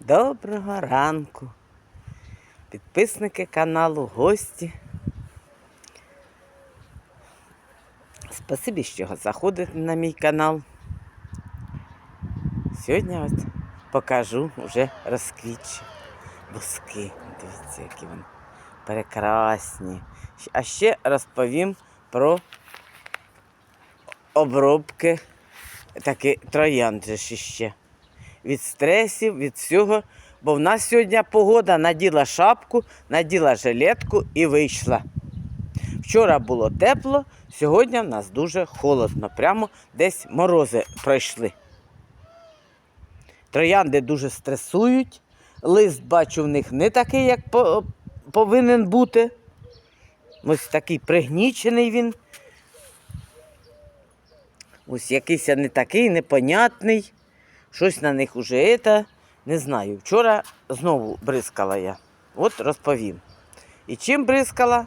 Доброго ранку. Підписники каналу, гості. Спасибі, що заходите на мій канал. Сьогодні от покажу вже розквітчі буски. Дивіться, які вони прекрасні. А ще розповім про обробки такі троянд же ж іще. Від стресів, від всього. Бо в нас сьогодні погода наділа шапку, наділа жилетку і вийшла. Вчора було тепло, сьогодні в нас дуже холодно. Прямо десь морози пройшли. Троянди дуже стресують. Лист, бачу, в них не такий, як по- повинен бути. Ось такий пригнічений він. Ось якийсь не такий, непонятний. Щось на них уже це, не знаю. Вчора знову бризкала я. От розповім. І чим бризкала,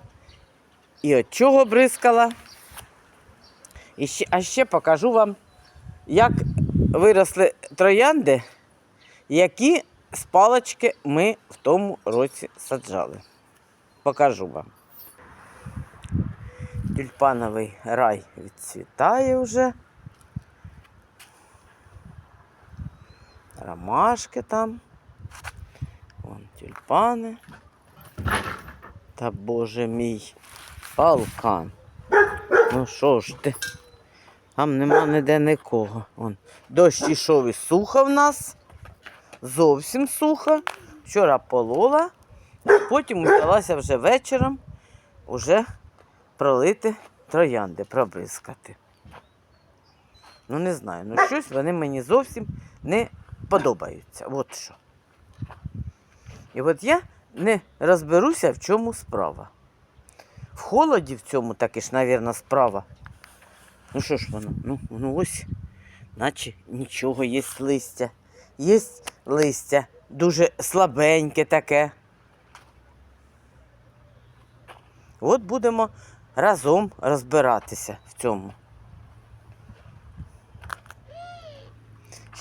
і від чого бризкала. І ще, а ще покажу вам, як виросли троянди, які з палочки ми в тому році саджали. Покажу вам. Тюльпановий рай відцвітає вже. Ромашки там. Вон тюльпани. Та боже мій. Палкан. Ну що ж ти? Там нема ніде нікого. Вон. Дощ ішов і сухо в нас. Зовсім сухо. Вчора полола, потім взялася вже вечором уже пролити троянди, пробризкати. Ну, не знаю, ну щось вони мені зовсім не подобаються. От що. І от я не розберуся, в чому справа. В холоді в цьому таки ж, мабуть, справа. Ну що ж воно? Ну, ну ось, наче нічого, є листя. Є листя дуже слабеньке таке. От будемо разом розбиратися в цьому.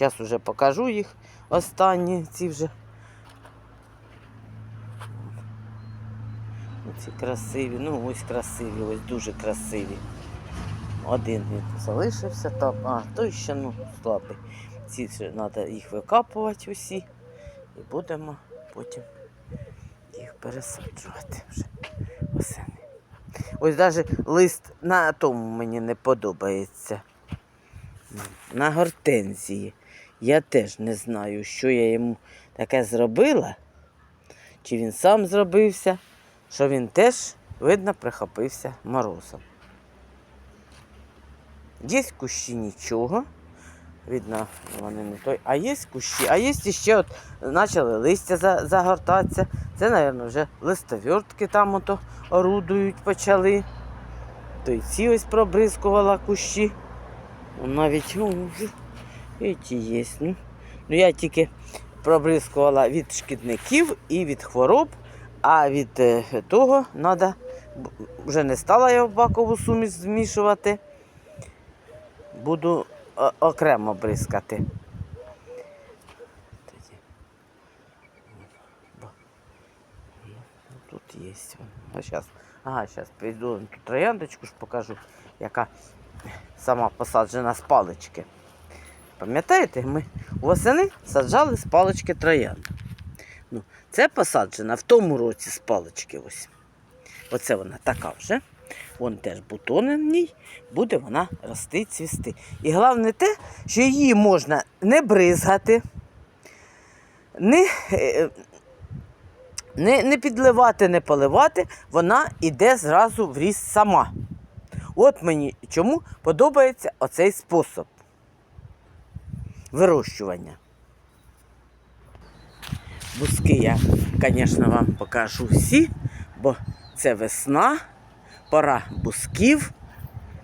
Зараз уже покажу їх останні, ці вже. Ці красиві, ну ось красиві, ось дуже красиві. Один він залишився там, а той ще ну слабий. Ці треба їх викапувати усі. І будемо потім їх пересаджувати вже восени. Ось навіть лист на тому мені не подобається. На гортензії. Я теж не знаю, що я йому таке зробила. Чи він сам зробився, що він теж, видно, прихопився морозом. Є кущі нічого. Видно, вони не той. А є кущі, а є ще от почали листя загортатися. Це, мабуть, вже листовертки там ото орудують почали. То ці ось пробризкувала кущі. Вон Навіть о, ті є. Ну, ну, я тільки пробризкувала від шкідників і від хвороб, а від е, того треба, вже не стала я в бакову суміш змішувати. Буду окремо бризкати. Ну, Тут є. А зараз, ага, зараз прийду трояндочку ж покажу, яка сама посаджена з палички. Пам'ятаєте, ми восени саджали з палички троянд. Ну, це посаджена в тому році з палички. ось. Оце вона така вже. Вон теж бутони в ній, буде вона рости, цвісти. І головне те, що її можна не бризгати, не, е, не, не підливати, не поливати, вона йде зразу в ріст сама. От мені чому подобається оцей спосіб вирощування. Буски я, звісно, вам покажу всі, бо це весна, пора бусків.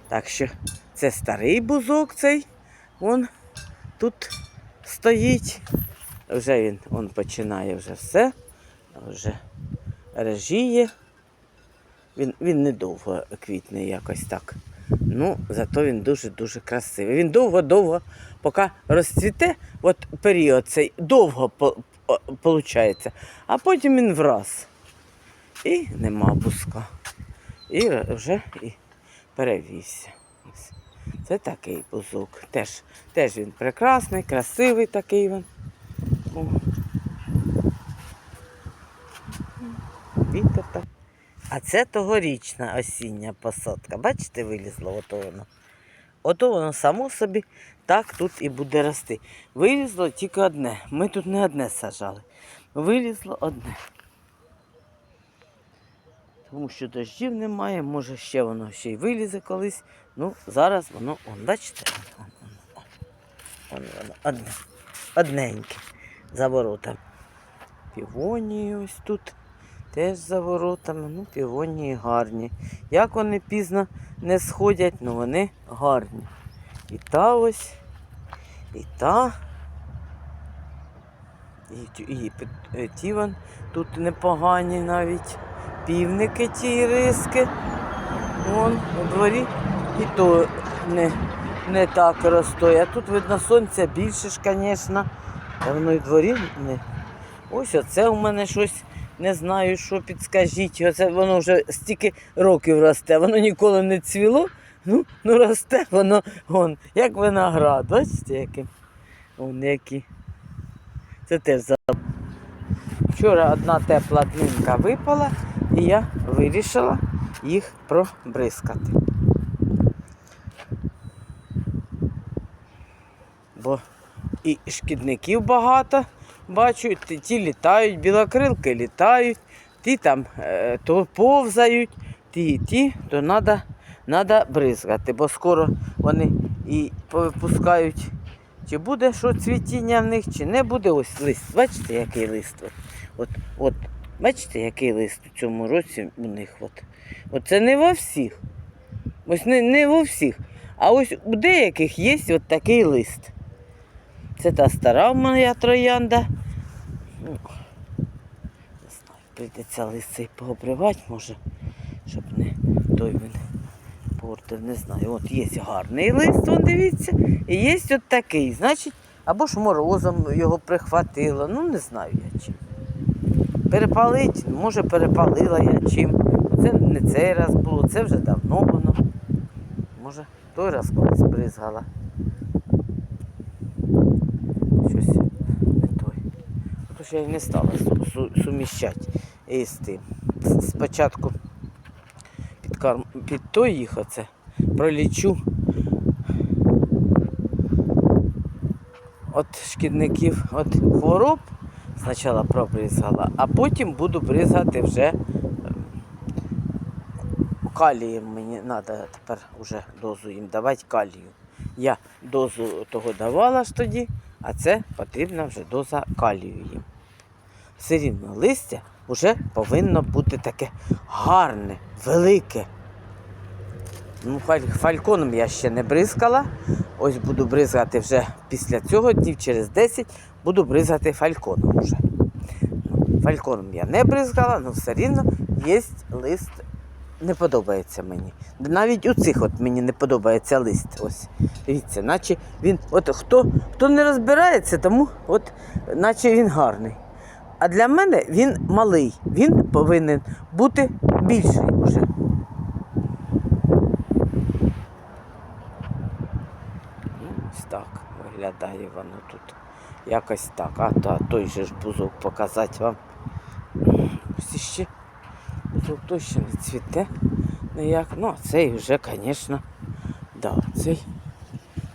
Так що це старий бузок цей. Вон тут стоїть. Вже він он починає вже все. Вже режіє. Він, він недовго квітне якось так. Ну, зато він дуже-дуже красивий. Він довго-довго, поки розцвіте, от період цей довго виходить. А потім він враз. І нема буска. І вже і перевівся. Це такий бузок. Теж, теж він прекрасний, красивий такий він. Вітер так. А це тогорічна осіння посадка. Бачите, вилізло ото воно. Ото воно само собі так тут і буде рости. Вилізло тільки одне. Ми тут не одне сажали. Вилізло одне. Тому що дощів немає, може ще воно ще й вилізе колись. Ну, зараз воно, он, бачите, он, он, он, он, воно, одне, одненьке за воротами. Півонії ось тут теж за воротами. Ну, півонії гарні. Як вони пізно не сходять, ну вони гарні. І та ось, і та. І, і, пи- е, ті вон тут непогані навіть півники ті риски. Вон у дворі і то не, не так ростуть. А тут видно сонця більше ж, звісно. Та воно і дворі не. Ось оце у мене щось не знаю, що підскажіть. Оце воно вже стільки років росте, воно ніколи не цвіло. Ну, ну росте воно вон, як виноград. Бачите, яким? Вон які. Це теж за. Вчора одна тепла днинка випала, і я вирішила їх пробризкати. Бо і шкідників багато бачу, ті, літають, білокрилки літають, ті там е, то повзають, ті, ті, то треба надо бризкати, бо скоро вони і повипускають, чи буде що цвітіння в них, чи не буде. Ось лист. Бачите, який лист? От, от бачите, який лист у цьому році у них. От. Оце не во всіх. Ось не, не во всіх. А ось у деяких є от такий лист. Це та стара моя троянда. Не знаю, прийдеться лист цей пообривати, може, щоб не той він портив, не знаю. От є гарний лист, вон дивіться, і є от такий. Значить, або ж морозом його прихватило, ну не знаю я чим. Перепалить, може перепалила я чим. Це не цей раз було, це вже давно воно. Може, той раз колись бризгала. Щось не той. Тож я не стала су- су- суміщати із тим. Спочатку під, карм... під той їх оце пролічу. От шкідників, от хвороб спочатку пробризгала, а потім буду бризгати вже ем, калієм мені треба тепер вже дозу їм давати калію. Я дозу того давала ж тоді, а це потрібна вже доза калію їм. Все рівно листя вже повинно бути таке гарне, велике. Ну, фальконом я ще не бризкала. Ось буду бризгати вже після цього, днів через 10 буду бризгати фальконом вже. Ну, Фальконом я не бризгала, але все рівно є лист. Не подобається мені. Навіть у цих от мені не подобається лист. Ось. Дивіться, наче він, от хто, хто не розбирається, тому от, наче він гарний. А для мене він малий. Він повинен бути більший вже. Ну, ось так виглядає воно тут. Якось так. А то, той же ж бузок показати вам. Ось іще той ще не цвіте ніяк. Ну, а цей вже, звісно, да, цей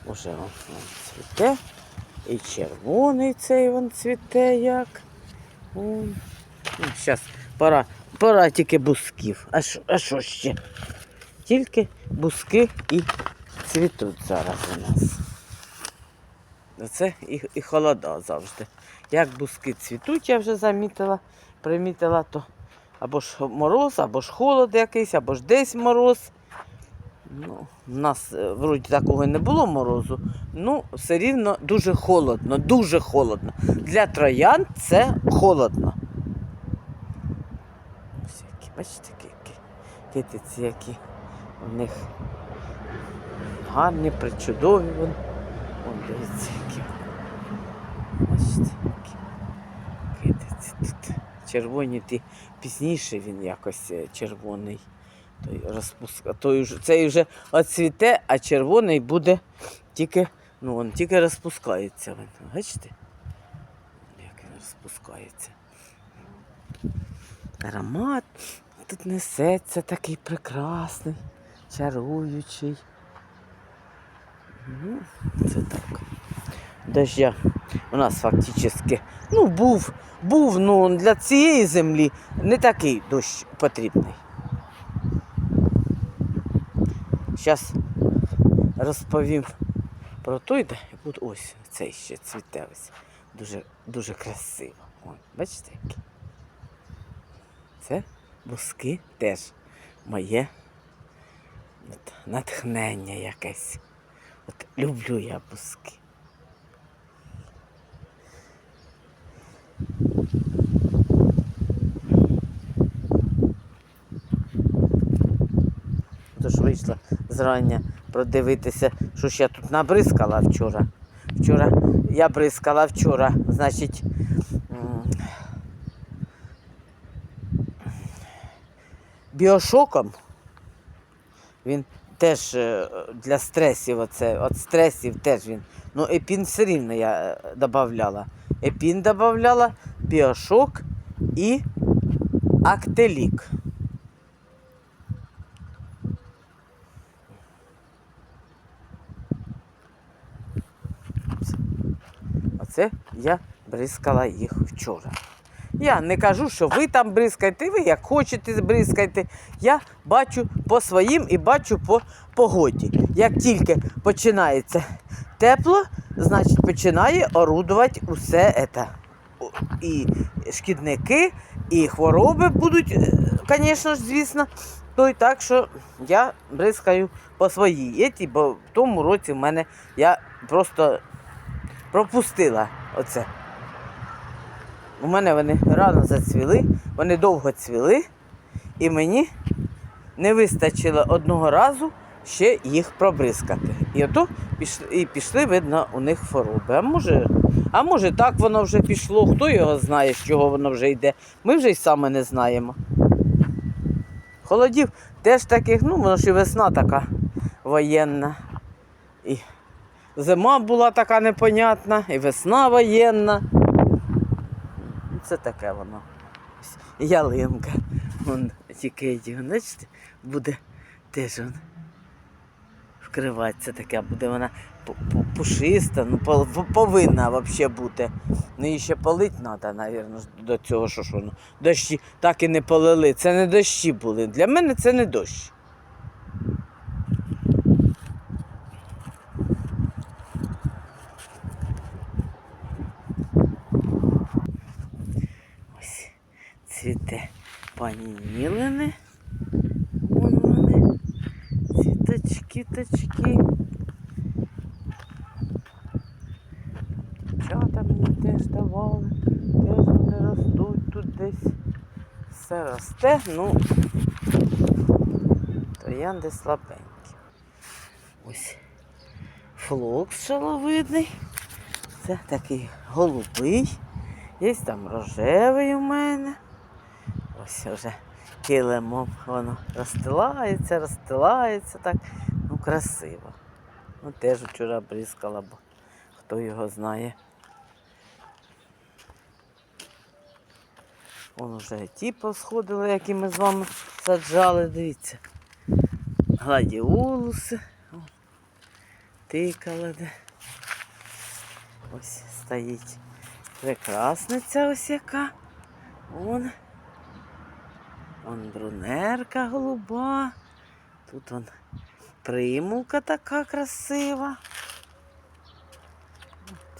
вже он, он цвіте. І червоний цей вон цвіте як. Он. Ну, зараз пора, пора тільки бусків. А що, ще? Тільки буски і цвітуть зараз у нас. Це і, і холода завжди. Як буски цвітуть, я вже замітила, примітила, то або ж мороз, або ж холод якийсь, або ж десь мороз. Ну, у нас е, вроді такого не було морозу, ну все рівно дуже холодно, дуже холодно. Для троян це холодно. Ось бачите, які китиці, які у них гарні, причудові. Вон, Вон дивіться, які. Бачите, які. червоні ті пізніше він якось е, червоний. Той розпуска... той вже, цей вже оцвіте, а червоний буде тільки, ну, він тільки розпускається. Бачите? Як він розпускається. Аромат тут несеться такий прекрасний, чаруючий. Ну, це так. Дождя у нас фактично, ну, був, був, ну, для цієї землі не такий дощ потрібний. Зараз розповім про той, де от ось цей ще цвіте ось. Дуже, дуже красиво. Ой, бачите, які? Це буски теж моє от, натхнення якесь. От люблю я буски. Тож вийшла зрання продивитися, що ж я тут набризкала вчора. Вчора я бризкала вчора, значить. Біошоком. Він теж е, для стресів, оце, от стресів теж він. Ну, епін все рівно я додавала. Епін додавала, біошок і актелік. Оце я бризкала їх вчора. Я не кажу, що ви там бризкаєте, ви як хочете бризкайте. Я бачу по своїм і бачу по погоді. Як тільки починається тепло, значить починає орудувати усе це. І шкідники, і хвороби будуть, звісно ж, звісно. То й так, що я бризкаю по своїй бо в тому році в мене я просто пропустила оце. У мене вони рано зацвіли, вони довго цвіли, і мені не вистачило одного разу ще їх пробризкати. І ото пішли, і пішли, видно, у них хвороби. А може, а може так воно вже пішло, хто його знає, з чого воно вже йде. Ми вже й саме не знаємо. Холодів теж таких, ну, воно ж і весна така воєнна. І зима була така непонятна, і весна воєнна. Це таке воно. Ялинка. Вон тільки бачите, буде теж вон вкриватися таке, буде вона пу- пу- пушиста, ну повинна взагалі бути. Ну її ще полить треба, мабуть, до цього, що ж воно. Дощі так і не полили. Це не дощі були. Для мене це не дощ. Ось цвіте пані Нілини. Вон вони. Цвіточки, точки. Дівчата мені теж давали. Теж вони ростуть тут десь. Росте, ну троянди слабенькі. Ось флокс шаловидний. Це такий голубий. Є там рожевий у мене. Ось вже килимом воно розстилається, розстилається так. Ну, красиво. Ну, теж вчора бризкала, бо хто його знає. Вон вже ті посходили, які ми з вами саджали, дивіться. Гладіолуси. Тикала де. Ось стоїть прекрасниця ось яка. Вон. Вон брунерка голуба. Тут вон примулка така красива.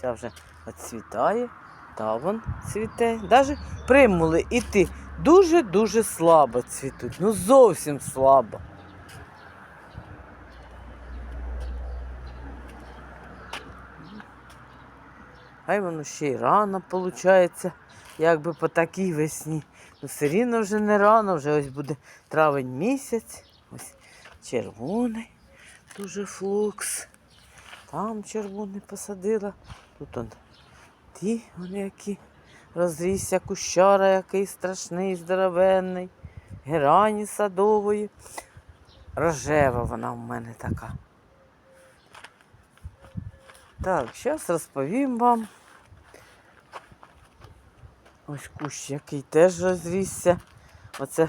Ця вже відцвітає, та вон цвіте. Даже примули і ти дуже-дуже слабо цвітуть. Ну зовсім слабо. Хай воно ще й рано виходить, якби по такій весні. Ну все рівно вже не рано, вже ось буде травень місяць. Ось червоний, дуже флукс. Там червоний посадила. Тут он ті вони які розрісся кущара, який страшний, здоровенний, герані садової. Рожева вона в мене така. Так, зараз розповім вам. Ось кущ, який теж розрісся. Оце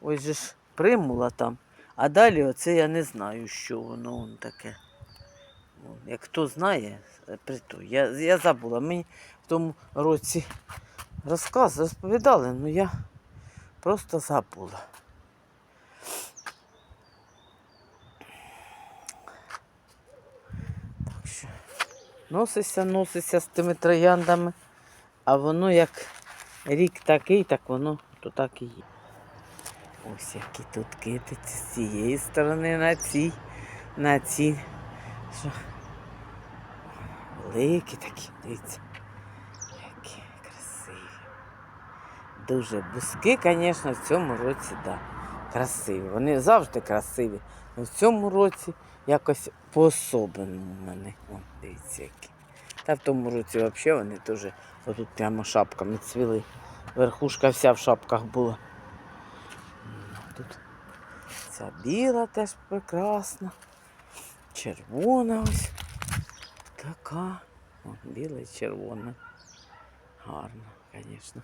ось же ж примула там. А далі оце я не знаю, що воно он таке. Як хто знає. Я, я забула. Мені в тому році розказ розповідали, але я просто забула. Так що носися, носися з тими трояндами, а воно як рік такий, так воно то так і є. Ось які тут китиці з цієї сторони на цій, на цій. Що? Великі такі, дивіться. Які красиві. Дуже бузки, звісно, в цьому році, да, красиві. Вони завжди красиві. Але в цьому році якось по-особеному вони. О, дивіться які. Та в тому році взагалі вони теж отут прямо шапками цвіли. Верхушка вся в шапках була. Тут ця біла теж прекрасна. Червона ось така. О, біла і червона. Гарно, звісно,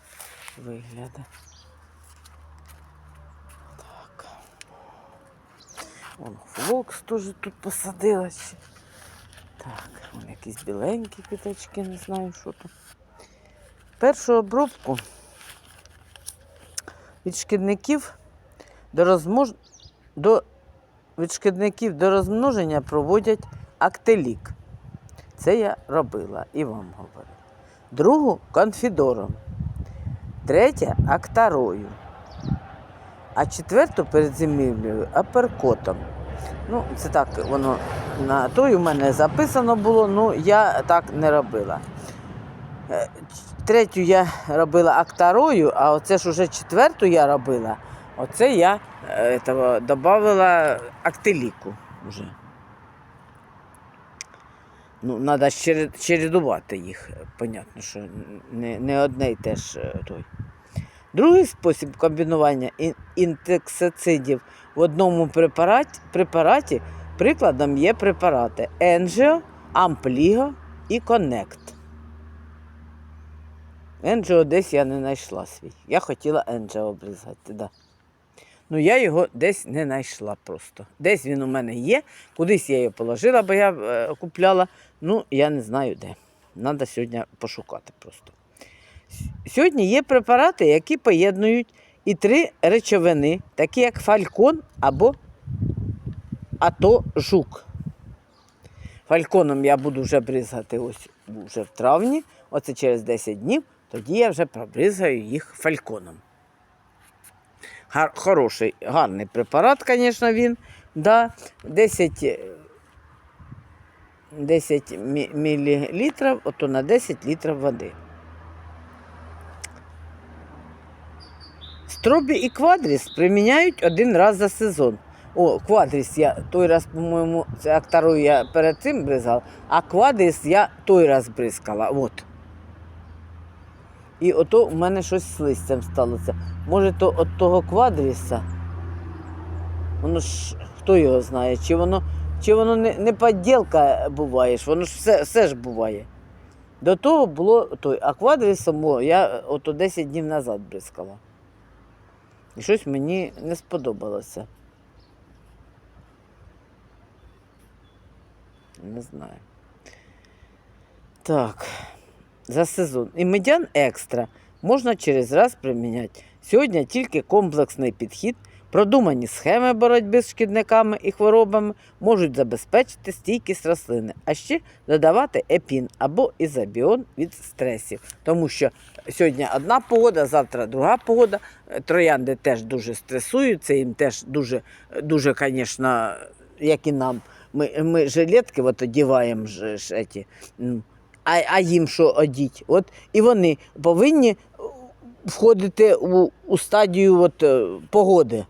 виглядає. Так. Вон флокс теж тут посадила. Так, вон якісь біленькі квіточки, не знаю, що тут. Першу обробку від шкідників до розмож... до від шкідників до розмноження проводять актелік. Це я робила і вам говорю. Другу конфідором. Третя актарою. А четверту перед зимівлею аперкотом. Ну, це так воно на той у мене записано було, ну я так не робила. Е, Третю я робила актарою, а оце ж уже четверту я робила. Оце я е, додавала актиліку вже. Ну, треба чередувати їх, понятно, що не, не одне й те ж е, той. Другий спосіб комбінування ін- інсектицидів в одному препараті, препараті прикладом є препарати Енжіо, Ампліго і Коннект. Енджіо десь я не знайшла свій. Я хотіла Енджіо обрізати, да. Ну я його десь не знайшла просто. Десь він у мене є, кудись я його положила, бо я е, купляла. Ну, я не знаю де. Треба сьогодні пошукати просто. Сьогодні є препарати, які поєднують і три речовини, такі як фалькон або ато жук. Фальконом я буду вже бризгати ось вже в травні, оце через 10 днів, тоді я вже пробризгаю їх фальконом. Хороший, гарний препарат, звісно, він. Да, 10, е, 10 мі- мілілітрів, ото на 10 літрів води. Стробі і квадріс приміняють один раз за сезон. О, квадріс я той раз, по-моєму, це актору я перед цим бризгала, а квадріс я той раз бризкала. От. І ото у мене щось з листям сталося. Може, то від того квадріса. Воно ж хто його знає, чи воно, чи воно не, не поділка буває, воно ж все, все ж буває. До того було той, а квадрісом о, я ото 10 днів назад бризкала. І щось мені не сподобалося. Не знаю. Так, за сезон. І медян екстра можна через раз приміняти. Сьогодні тільки комплексний підхід, продумані схеми боротьби з шкідниками і хворобами можуть забезпечити стійкість рослини, а ще додавати епін або ізобіон від стресів. Тому що сьогодні одна погода, завтра друга погода. Е, Троянди теж дуже стресують, це їм теж дуже, дуже, звісно, як і нам. Ми, ми жилетки от одіваємо ж, ж еті, м, а, а їм що одіть? От, і вони повинні е, входити у, у стадію от, е, погоди.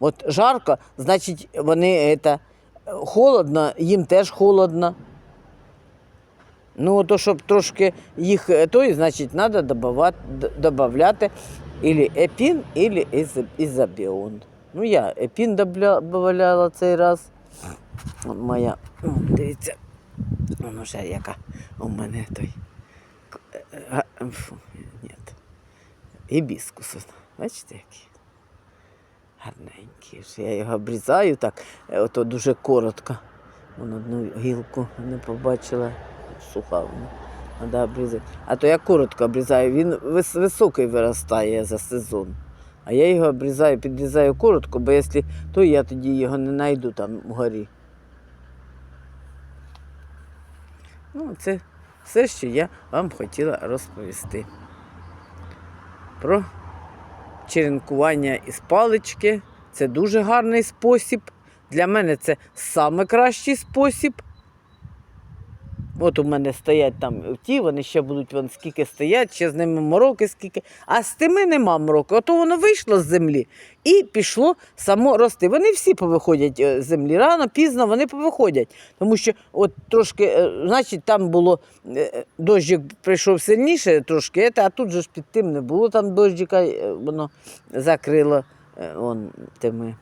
От жарко, значить, вони это, холодно, їм теж холодно. Ну, то щоб трошки їх е, той, значить, треба додавати ілі епін, із- ізобіон. Ну, я епін додавала цей раз. От моя, дивіться, воно ще яка у мене той. е, фу, Ні. Гібіскус. Бачите, який? Гарненький. Я його обрізаю так, е, ото дуже коротко. Вон одну гілку не побачила, суха вона. Треба обрізати. А то я коротко обрізаю, він вис- високий виростає за сезон. А я його обрізаю, підрізаю коротко, бо якщо то я тоді його не знайду там вгорі. Ну, це все, що я вам хотіла розповісти. Про черенкування із палички. Це дуже гарний спосіб. Для мене це найкращий спосіб. От у мене стоять там ті, вони ще будуть вон скільки стоять, ще з ними мороки скільки. А з тими нема мороки. Ото воно вийшло з землі і пішло само рости. Вони всі повиходять е, з землі. Рано, пізно вони повиходять. Тому що от трошки, е, значить, там було е, дощик прийшов сильніше, трошки, а тут же ж під тим не було там дощика, воно закрило вон, тими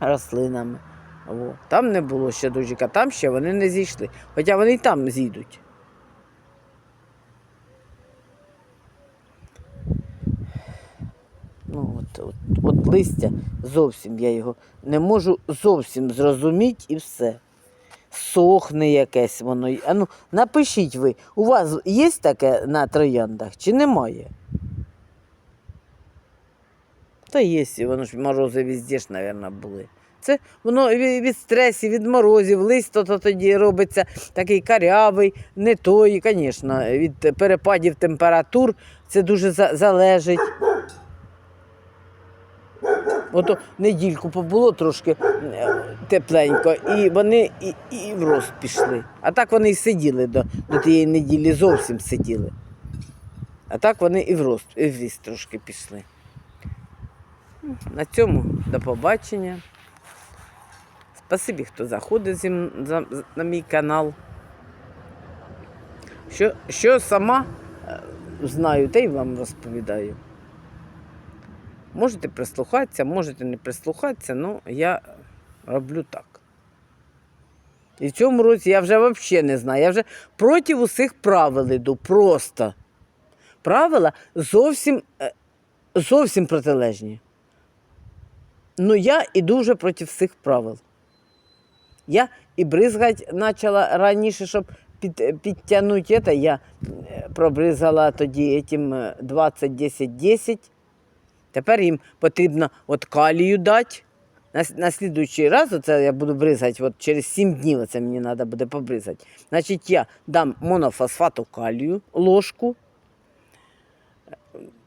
рослинами. Во. Там не було ще дощика, там ще вони не зійшли. Хоча вони й там зійдуть. Ну, от, от, от листя зовсім я його не можу зовсім зрозуміти і все. Сохне якесь воно. А ну, напишіть ви, у вас є таке на трояндах чи немає? Та є, воно ж морози везде ж, мабуть, були. Це воно від стресів, від морозів, лист то, то тоді робиться такий карявий, не той, звісно, від перепадів температур це дуже залежить. Ото недільку побуло трошки е, тепленько, і вони і, і в рост пішли. А так вони і сиділи до, до тієї неділі, зовсім сиділи. А так вони і в рост, і в ріст трошки пішли. На цьому до побачення. Спасибі, хто заходить на мій канал. Що, що сама е, знаю, те й вам розповідаю. Можете прислухатися, можете не прислухатися, але я роблю так. І в цьому році я вже взагалі не знаю. Я вже проти усіх правил іду. Просто. Правила зовсім, е, зовсім протилежні. Ну, я іду вже проти всіх правил. Я і бризгати почала раніше, щоб під, підтягнути це. Я е, пробризгала тоді этим е, 20-10-10. Тепер їм потрібно от калію дати. На, на слідуючий раз оце я буду бризати, от через 7 днів оце мені треба буде побризати. Значить, я дам монофосфату калію, ложку,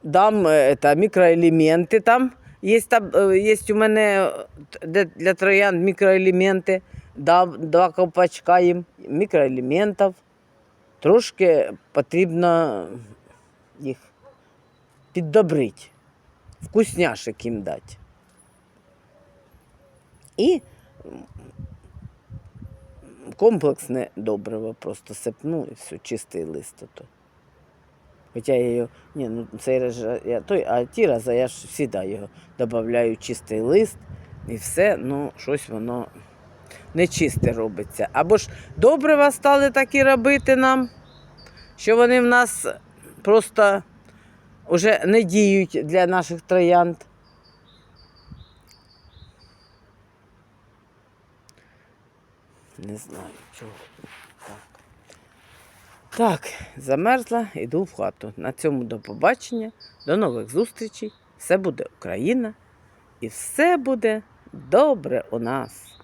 дам е, мікроелементи там. Є, там, е, є у мене е, для троян мікроелементи, дав два ковпачка їм мікроелементів. Трошки потрібно їх піддобрити, вкусняшек їм дати. І комплексне добриво просто сипну і все, чистий лист. Ото. Хоча я його, ні, ну цей раз я той, а ті рази я ж завжди його додаю чистий лист і все, ну щось воно нечисте робиться. Або ж добрива стали такі робити нам, що вони в нас просто вже не діють для наших троянд. Не знаю чого. Так. Замерзла, йду в хату. На цьому до побачення, до нових зустрічей. Все буде Україна і все буде добре у нас.